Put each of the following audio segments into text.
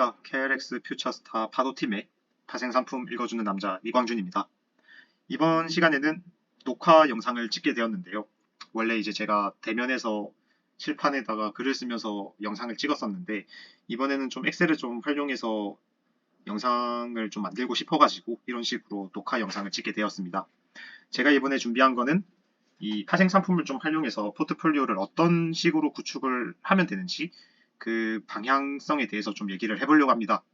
안녕하십니까 KRX 퓨처스타 파도팀의 파생상품 읽어주는 남자 이광준입니다. 이번 시간에는 녹화 영상을 찍게 되었는데요. 원래 이제 제가 대면에서 칠판에다가 글을 쓰면서 영상을 찍었었는데 이번에는 좀 엑셀을 좀 활용해서 영상을 좀 만들고 싶어가지고 이런 식으로 녹화 영상을 찍게 되었습니다. 제가 이번에 준비한 거는 이 파생 상품을 좀 활용해서 포트폴리오를 어떤 식으로 구축을 하면 되는지 그 방향성에 대해서 좀 얘기를 해보려고 합니다.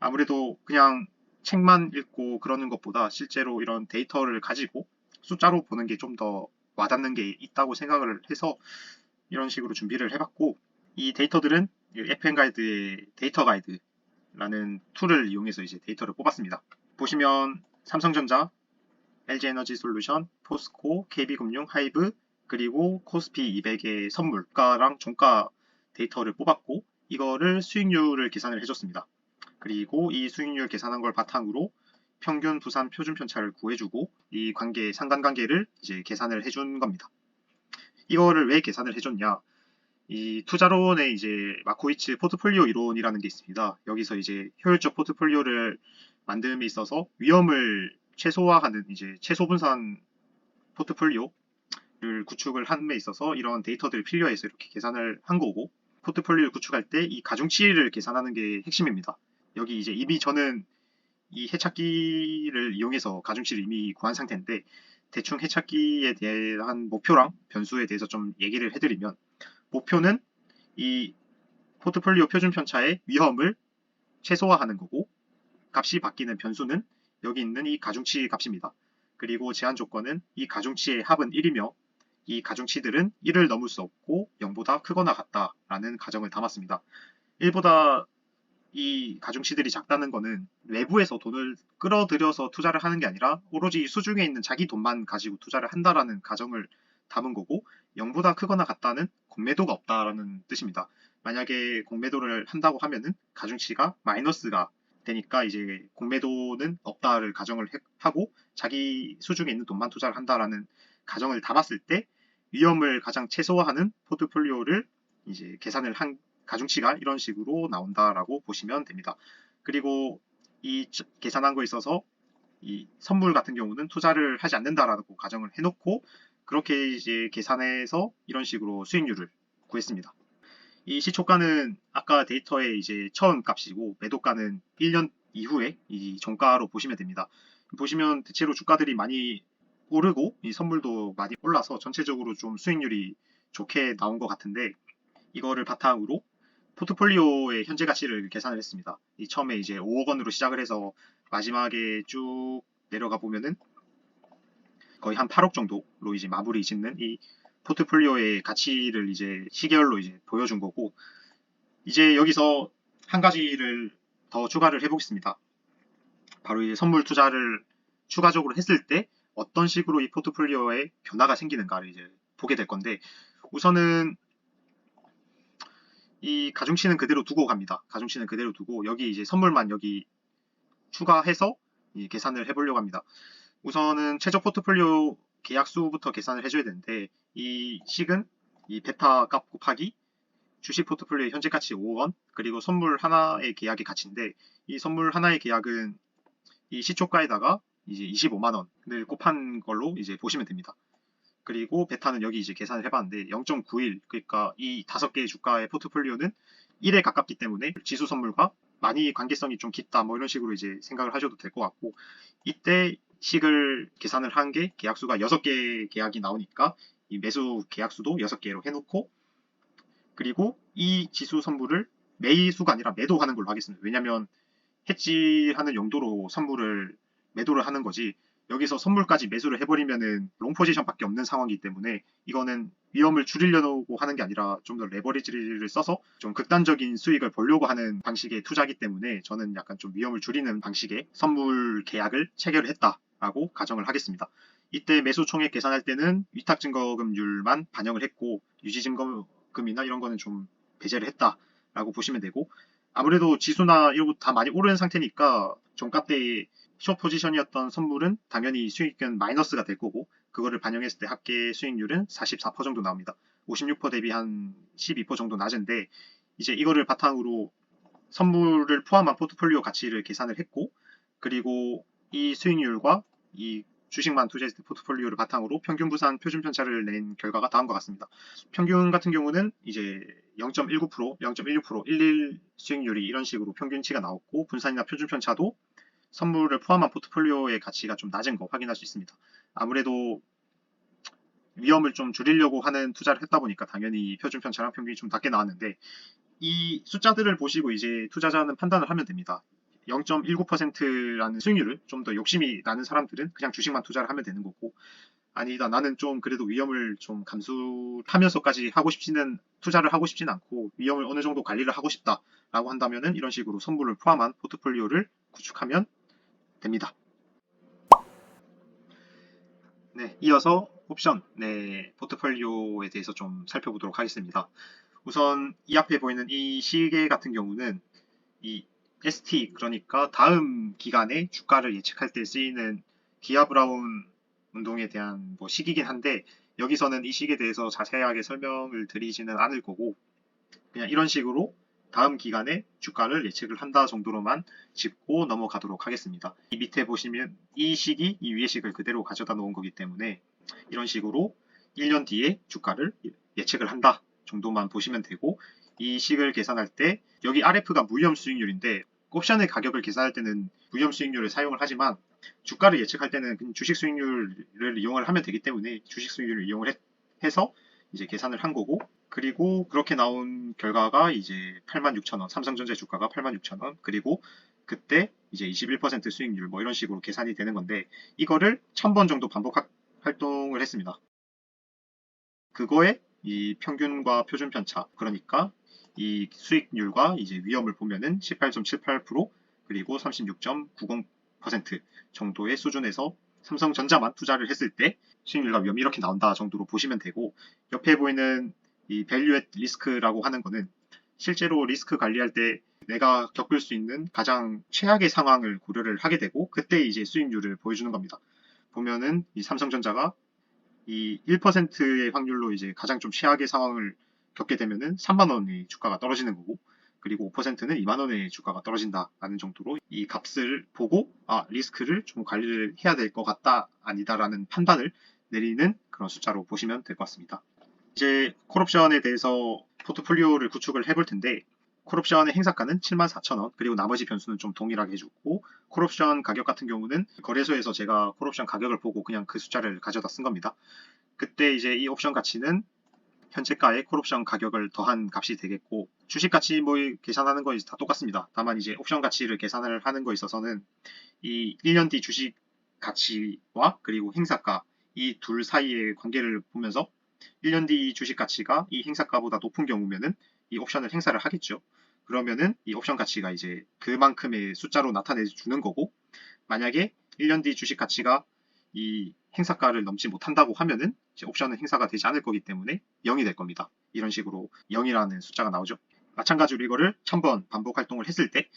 아무래도 그냥 책만 읽고 그러는 것보다 실제로 이런 데이터를 가지고 숫자로 보는 게 좀 더 와닿는 게 있다고 생각을 해서 이런 식으로 준비를 해봤고 이 데이터들은 FN 가이드의 데이터 가이드라는 툴을 이용해서 이제 데이터를 뽑았습니다. 보시면 삼성전자, LG에너지 솔루션, 포스코, KB금융, 하이브, 그리고 코스피 200의 선물가랑 종가 데이터를 뽑았고 이거를 수익률을 계산을 해줬습니다. 그리고 이 수익률 계산한 걸 바탕으로 평균 부산 표준 편차를 구해주고 이 관계 상관관계를 이제 계산을 해준 겁니다. 이거를 왜 계산을 해줬냐? 이 투자론의 이제 마코이츠 포트폴리오 이론이라는 게 있습니다. 여기서 이제 효율적 포트폴리오를 만듦에 있어서 위험을 최소화하는 이제 최소 분산 포트폴리오를 구축을 함에 있어서 이런 데이터들이 필요해서 이렇게 계산을 한 거고 포트폴리오를 구축할 때 이 가중치를 계산하는 게 핵심입니다. 여기 이제 이미 저는 이 해착기를 이용해서 가중치를 이미 구한 상태인데 대충 해착기에 대한 목표랑 변수에 대해서 좀 얘기를 해드리면 목표는 이 포트폴리오 표준 편차의 위험을 최소화하는 거고 값이 바뀌는 변수는 여기 있는 이 가중치 값입니다. 그리고 제한 조건은 이 가중치의 합은 1이며 이 가중치들은 1을 넘을 수 없고 0보다 크거나 같다라는 가정을 담았습니다. 1보다 이 가중치들이 작다는 것은 외부에서 돈을 끌어들여서 투자를 하는 게 아니라 오로지 수중에 있는 자기 돈만 가지고 투자를 한다라는 가정을 담은 거고 0보다 크거나 같다는 공매도가 없다라는 뜻입니다. 만약에 공매도를 한다고 하면은 가중치가 마이너스가 되니까 이제 공매도는 없다를 가정을 하고 자기 수중에 있는 돈만 투자를 한다라는 가정을 담았을 때 위험을 가장 최소화하는 포트폴리오를 이제 계산을 한 가중치가 이런 식으로 나온다라고 보시면 됩니다. 그리고 이 계산한 거에 있어서 이 선물 같은 경우는 투자를 하지 않는다라고 가정을 해놓고 그렇게 이제 계산해서 이런 식으로 수익률을 구했습니다. 이 시초가는 아까 데이터의 이제 처음 값이고 매도가는 1년 이후에 이 종가로 보시면 됩니다. 보시면 대체로 주가들이 많이 오르고 이 선물도 많이 올라서 전체적으로 좀 수익률이 좋게 나온 것 같은데 이거를 바탕으로 포트폴리오의 현재 가치를 계산을 했습니다. 이 처음에 이제 5억 원으로 시작을 해서 마지막에 쭉 내려가 보면은 거의 한 8억 정도로 이제 마무리 짓는 이 포트폴리오의 가치를 이제 시계열로 이제 보여준 거고 이제 여기서 한 가지를 더 추가를 해보겠습니다. 바로 이제 선물 투자를 추가적으로 했을 때 어떤 식으로 이 포트폴리오에 변화가 생기는가를 이제 보게 될 건데 우선은 이 가중치는 그대로 두고 갑니다. 가중치는 그대로 두고 여기 이제 선물만 여기 추가해서 계산을 해보려고 합니다. 우선은 최저 포트폴리오 계약수부터 계산을 해줘야 되는데 이 식은 이 베타 값 곱하기 주식 포트폴리오의 현재 가치 5원 그리고 선물 하나의 계약의 가치인데 이 선물 하나의 계약은 이 시초가에다가 이제 25만 원을 곱한 걸로 이제 보시면 됩니다. 그리고 베타는 여기 이제 계산을 해봤는데 0.91 그러니까 이 다섯 개의 주가의 포트폴리오는 1에 가깝기 때문에 지수 선물과 많이 관계성이 좀 깊다 뭐 이런 식으로 이제 생각을 하셔도 될 것 같고 이때 식을 계산을 한 게 계약수가 6개 계약이 나오니까 이 매수 계약수도 6개로 해놓고 그리고 이 지수 선물을 매수가 아니라 매도하는 걸로 하겠습니다. 왜냐하면 해지하는 용도로 선물을 매도를 하는 거지 여기서 선물까지 매수를 해버리면은 롱 포지션밖에 없는 상황이기 때문에 이거는 위험을 줄이려고 하는 게 아니라 좀 더 레버리지를 써서 좀 극단적인 수익을 보려고 하는 방식의 투자기 때문에 저는 약간 좀 위험을 줄이는 방식의 선물 계약을 체결을 했다라고 가정을 하겠습니다. 이때 매수 총액 계산할 때는 위탁 증거금률만 반영을 했고 유지 증거금이나 이런 거는 좀 배제를 했다라고 보시면 되고 아무래도 지수나 이런 거 다 많이 오르는 상태니까 종가 때 숏 포지션이었던 선물은 당연히 수익은 마이너스가 될 거고 그거를 반영했을 때 합계 수익률은 44% 정도 나옵니다. 56% 대비 한 12% 정도 낮은데 이제 이거를 바탕으로 선물을 포함한 포트폴리오 가치를 계산을 했고 그리고 이 수익률과 이 주식만 투자했을 때 포트폴리오를 바탕으로 평균 부산 표준 편차를 낸 결과가 다음과 같습니다. 평균 같은 경우는 이제 0.19%, 0.16%, 11 수익률이 이런 식으로 평균치가 나왔고 분산이나 표준 편차도 선물을 포함한 포트폴리오의 가치가 좀 낮은 거 확인할 수 있습니다. 아무래도 위험을 좀 줄이려고 하는 투자를 했다 보니까 당연히 표준 편차랑 평균이 좀 낮게 나왔는데 이 숫자들을 보시고 이제 투자자는 판단을 하면 됩니다. 0.19%라는 수익률을 좀 더 욕심이 나는 사람들은 그냥 주식만 투자를 하면 되는 거고 아니다 나는 좀 그래도 위험을 좀 감수하면서까지 하고 싶지는 투자를 하고 싶진 않고 위험을 어느 정도 관리를 하고 싶다라고 한다면은 이런 식으로 선물을 포함한 포트폴리오를 구축하면 됩니다. 네, 이어서 옵션 네, 포트폴리오에 대해서 좀 살펴보도록 하겠습니다. 우선 이 앞에 보이는 이 시계 같은 경우는 이 ST 그러니까 다음 기간에 주가를 예측할 때 쓰이는 기아 브라운 운동에 대한 뭐 시기긴 한데 여기서는 이 시기에 대해서 자세하게 설명을 드리지는 않을 거고 그냥 이런 식으로 다음 기간에 주가를 예측을 한다 정도로만 짚고 넘어가도록 하겠습니다. 이 밑에 보시면 이 시기, 이 위의 식을 그대로 가져다 놓은 거기 때문에 이런 식으로 1년 뒤에 주가를 예측을 한다 정도만 보시면 되고 이 식을 계산할 때 여기 RF가 무위험 수익률인데 옵션의 가격을 계산할 때는 무위험 수익률을 사용을 하지만 주가를 예측할 때는 주식 수익률을 이용을 하면 되기 때문에 주식 수익률을 이용을 해서 이제 계산을 한 거고 그리고 그렇게 나온 결과가 이제 86,000원 삼성전자 주가가 86,000원 그리고 그때 이제 21% 수익률 뭐 이런 식으로 계산이 되는 건데 이거를 1000번 정도 반복 하- 활동을 했습니다. 그거에 이 평균과 표준 편차 그러니까 이 수익률과 이제 위험을 보면은 18.78% 그리고 36.90% 정도의 수준에서 삼성전자만 투자를 했을 때 수익률과 위험이 이렇게 나온다 정도로 보시면 되고 옆에 보이는 이 밸류엣 리스크라고 하는 거는 실제로 리스크 관리할 때 내가 겪을 수 있는 가장 최악의 상황을 고려를 하게 되고 그때 이제 수익률을 보여주는 겁니다. 보면은 이 삼성전자가 이 1%의 확률로 이제 가장 좀 최악의 상황을 겪게 되면은 3만 원의 주가가 떨어지는 거고 그리고 5%는 2만 원의 주가가 떨어진다라는 정도로 이 값을 보고 아 리스크를 좀 관리를 해야 될 것 같다 아니다라는 판단을 내리는 그런 숫자로 보시면 될 것 같습니다. 이제 콜옵션에 대해서 포트폴리오를 구축을 해볼 텐데 콜옵션의 행사가는 74,000원 그리고 나머지 변수는 좀 동일하게 해주고 콜옵션 가격 같은 경우는 거래소에서 제가 콜옵션 가격을 보고 그냥 그 숫자를 가져다 쓴 겁니다. 그때 이제 이 옵션 가치는 현재가의 콜옵션 가격을 더한 값이 되겠고 주식 가치 뭐 계산하는 거 다 똑같습니다. 다만 이제 옵션 가치를 계산을 하는 거 있어서는 이 1년 뒤 주식 가치와 그리고 행사가 이 둘 사이의 관계를 보면서 1년 뒤 주식 가치가 이 행사가보다 높은 경우면은 이 옵션을 행사를 하겠죠. 그러면은 이 옵션 가치가 이제 그만큼의 숫자로 나타내 주는 거고 만약에 1년 뒤 주식 가치가 이 행사가를 넘지 못한다고 하면은 이제 옵션은 행사가 되지 않을 거기 때문에 0이 될 겁니다. 이런 식으로 0이라는 숫자가 나오죠. 마찬가지로 이거를 1000번 반복 활동을 했을 때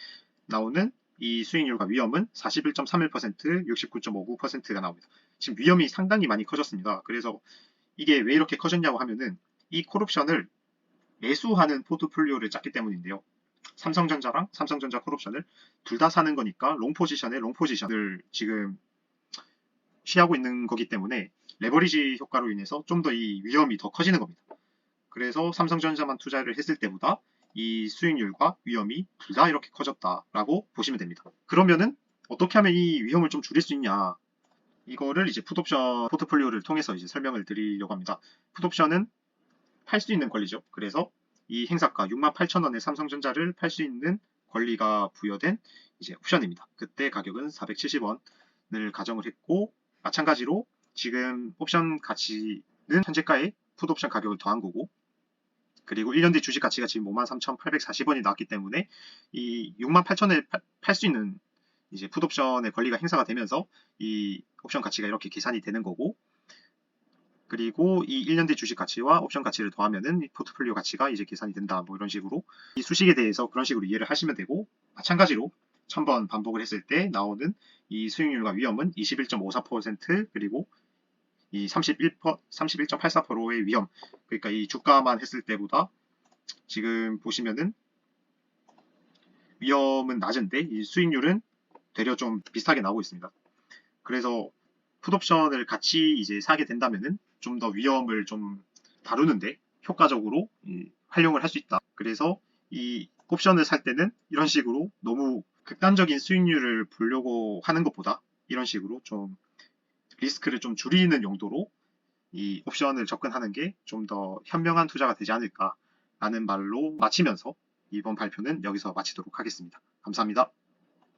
나오는 이 수익률과 위험은 41.31%, 69.59%가 나옵니다. 지금 위험이 상당히 많이 커졌습니다. 그래서 이게 왜 이렇게 커졌냐고 하면은 이 콜옵션을 매수하는 포트폴리오를 짰기 때문인데요. 삼성전자랑 삼성전자 콜옵션을 둘 다 사는 거니까 롱 포지션에 롱 포지션을 지금 취하고 있는 거기 때문에 레버리지 효과로 인해서 좀 더 이 위험이 더 커지는 겁니다. 그래서 삼성전자만 투자를 했을 때보다 이 수익률과 위험이 둘 다 이렇게 커졌다라고 보시면 됩니다. 그러면은 어떻게 하면 이 위험을 좀 줄일 수 있냐? 이거를 이제 풋옵션 포트폴리오를 통해서 이제 설명을 드리려고 합니다. 풋옵션은 팔 수 있는 권리죠. 그래서 이 행사가 68,000원의 삼성전자를 팔 수 있는 권리가 부여된 이제 옵션입니다. 그때 가격은 470원을 가정을 했고 마찬가지로 지금 옵션 가치는 현재가의 풋옵션 가격을 더한 거고 그리고 1년 뒤 주식 가치가 지금 53,840원이 나왔기 때문에 이 68,000원에 팔 수 있는 이제 풋옵션의 권리가 행사가 되면서 이 옵션 가치가 이렇게 계산이 되는 거고 그리고 이 1년 뒤 주식 가치와 옵션 가치를 더하면은 이 포트폴리오 가치가 이제 계산이 된다. 뭐 이런 식으로 이 수식에 대해서 그런 식으로 이해를 하시면 되고 마찬가지로 1000번 반복을 했을 때 나오는 이 수익률과 위험은 21.54% 그리고 이 31, 31.84%의 위험 그러니까 이 주가만 했을 때보다 지금 보시면은 위험은 낮은데 이 수익률은 되려 좀 비슷하게 나오고 있습니다. 그래서 풋옵션을 같이 이제 사게 된다면은 좀 더 위험을 좀 다루는데 효과적으로 이 활용을 할 수 있다. 그래서 이 옵션을 살 때는 이런 식으로 너무 극단적인 수익률을 보려고 하는 것보다 이런 식으로 좀 리스크를 좀 줄이는 용도로 이 옵션을 접근하는 게 좀 더 현명한 투자가 되지 않을까라는 말로 마치면서 이번 발표는 여기서 마치도록 하겠습니다. 감사합니다.